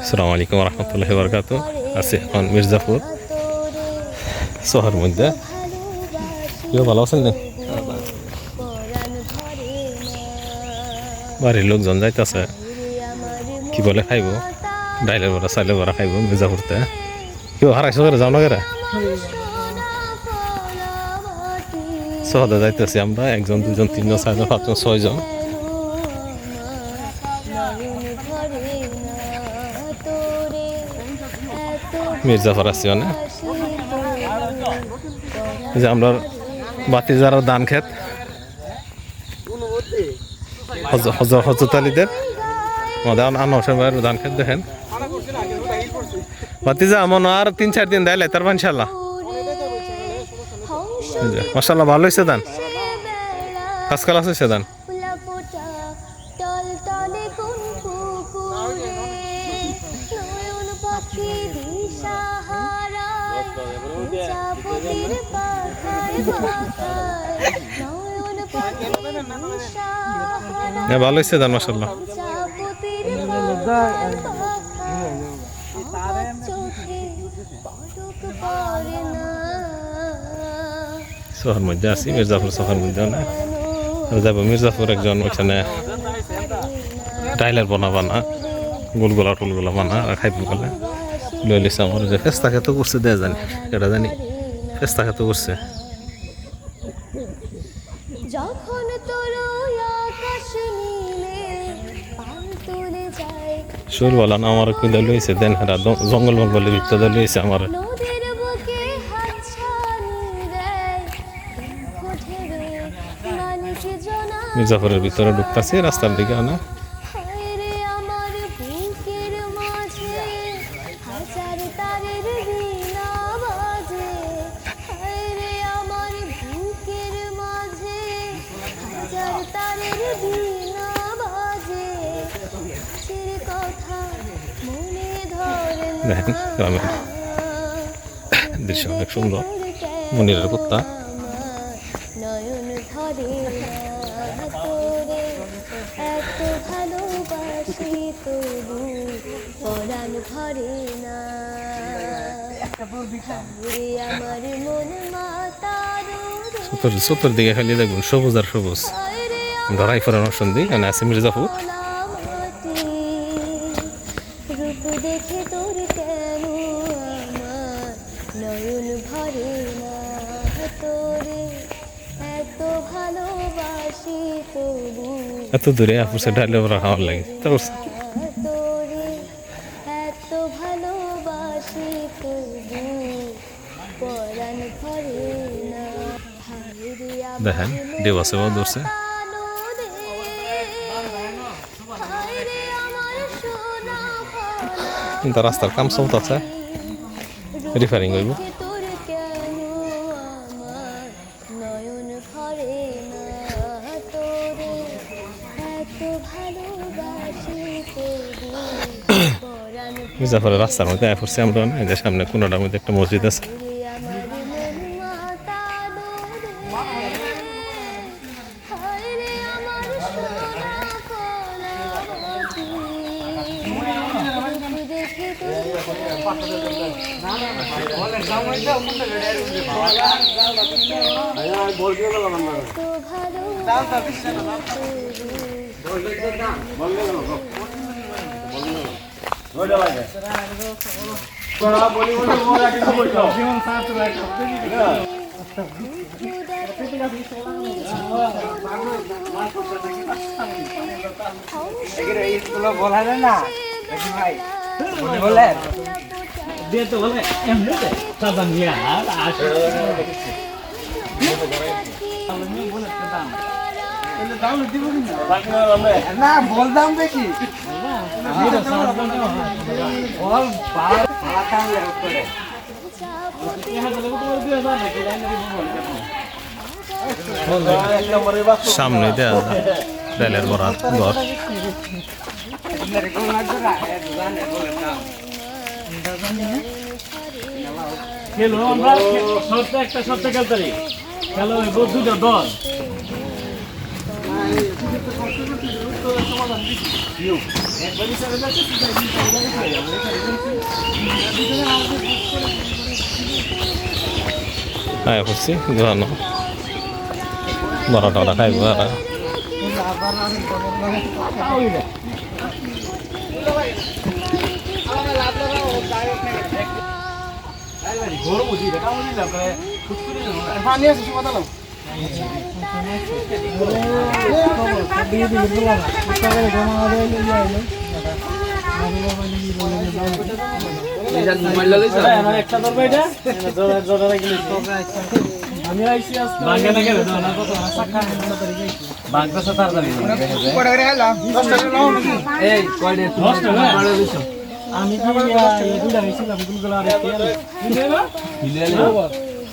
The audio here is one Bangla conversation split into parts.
আসসালামু আলাইকুম রহমতুল্লাহ বরকাত আছি এখন মির্জাপুর শহর মধ্যে। কেউ ভালো আছেন না? বাড়ির লোকজন যাইতেছে। কি বলে খাইব? ডাইলের বড়া, চাইলের বড়া খাইব মির্জাপুরতে কেউ হারাইছো করে যাও না করে শহরে যাইতেছি আমরা, একজন, দুজন, তিনজন চারজন পাঁচজন, ছয়জন। মির্জাফর আছি মানে। যে আমরা বাতি যারা ধান খেত। হজ- হজ- হজরত আলীদের। আমাদের আনোয়ার ধান খেত দেখেন। যা মনে আর তিন, চার দিন দেয় তারপর ইনশাল্লাহ মাসাল্লাহ ভালো হয়েছে কাজকাল আছে ধান টলটলে কোন পুকুরে নয়ন পাখি দিশাহারায় চাপতির পাখায় পাখায় নয়ন পাখি দিশাহারায় হ্যাঁ ভালো হয়েছে ধান মাসাল্লাহ চাপতির পাখায় পাখায় আমার চোখে পলক পড়ে না শহর মধ্যে আছি মির্জাপুর শহর মধ্যে না যাব মির্জাপুর একজন ওইখানে টাইলার বানা বানা গোলগোলা টুলগোলা বানা খাইব বলে লই লিছে আমার যে ফেস্তা খেতে করছে দেয়া জানি এটা জানি ফেস্তা খেতে করছে যখন তোর আকাশ নীলে শরীর বলা না আমার কুইলে লইছে দেন হেরা জঙ্গল মঙ্গলের ভিতরে লইছে আমার মির্জাপুরের ভিতরে ঢুকতাছি রাস্তার দিকে না। দেখেন গ্রামের দৃশ্য অনেক সুন্দর। মনিরের কুত্তা। নয়ন ধরে ভালোবাসি তবু পরাণ ধরে না। আমার মন মাতার চতুর চতুর্দিকে খালি দেখুন সবুজ আর সবুজ। ধরাই ফেরানোর সন্ধি এখানে আছে মির্জাপুর রূপ দেখে তোর কেন আমার নয়ন ভরে না তোরে? এত ভালোবাসি এত দূরে আপুসে ডাইলে ওরা খাওয়ার লাগে। তারপর দেখেন দেবাসে বা ধরছে। রাস্তার কাম চলতেছে। রিফারিং হইব পরাণ মির্জাপুরের রাস্তার মধ্যে আয় পড়ছি আমরা। না যে সামনে কোনোটার মধ্যে একটা মসজিদ আছে। ভালো বলা যায় না ভাই বলেন দিয়ে তো বলে এমনি দে সাজান নিয়ে আর আসে না বলতাম দেখি। সামনে দেয়া যায় ডাইলের ঘর। খেলো আমরা সপ্তাহে একটা সপ্তাহে খেলতে পারি। খেলো দুটো দল। হ্যাঁ করছি ঘুরানো বড় টড়া খাইব, আর ঘোর বুঝি দেখা বুঝি না পানি আছে সুমাতা লাও আমি আইছি আজকে বাঙ্গা না গেলে না কত সাক্ষা বাঙ্গা সে তাড়াতাড়ি কড়া করে হেলাম 10 টাকা নাও এই কয়ডে তুমি টাকা? কয়ডে দিছো আমি কি কি দিবি এই লোক টুটা নাম্বার 5 আমার কথা আমার তো সুন্দর হই সুন্দর তে বি কইছে না দশ টাকা দশ টাকা সুন্দর 30 আর 20 কয়ডা কয়ডা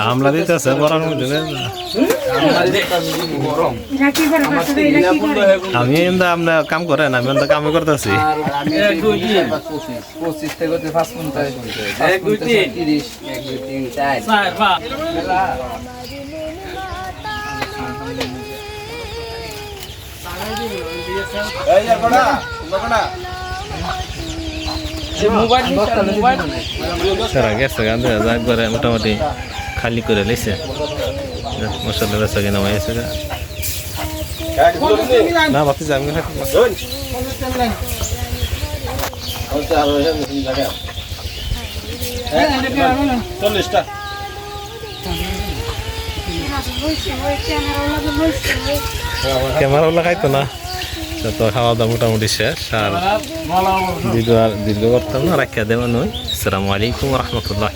হামলা দিতেছে গরম আমি এন্দা আমরা কাম করেন আমি এন্দা কামে করতেছি। আর আমি এক, দুই, সারা গেছে গান দেওয়া যায় মোটামুটি খালি করে লাইছে। মশলা বেসা কিনা মাইছে গা না বাতি যাবি না চল্লিশটা ক্যামেরা লাগাইতো না। তো খাওয়া দাওয়া মোটামুটি শেষ, আর দীর্ঘ আর দীর্ঘ করতাম না, রাখিয়া দেবেন আসসালামু আলাইকুম রহমতুল্লাহ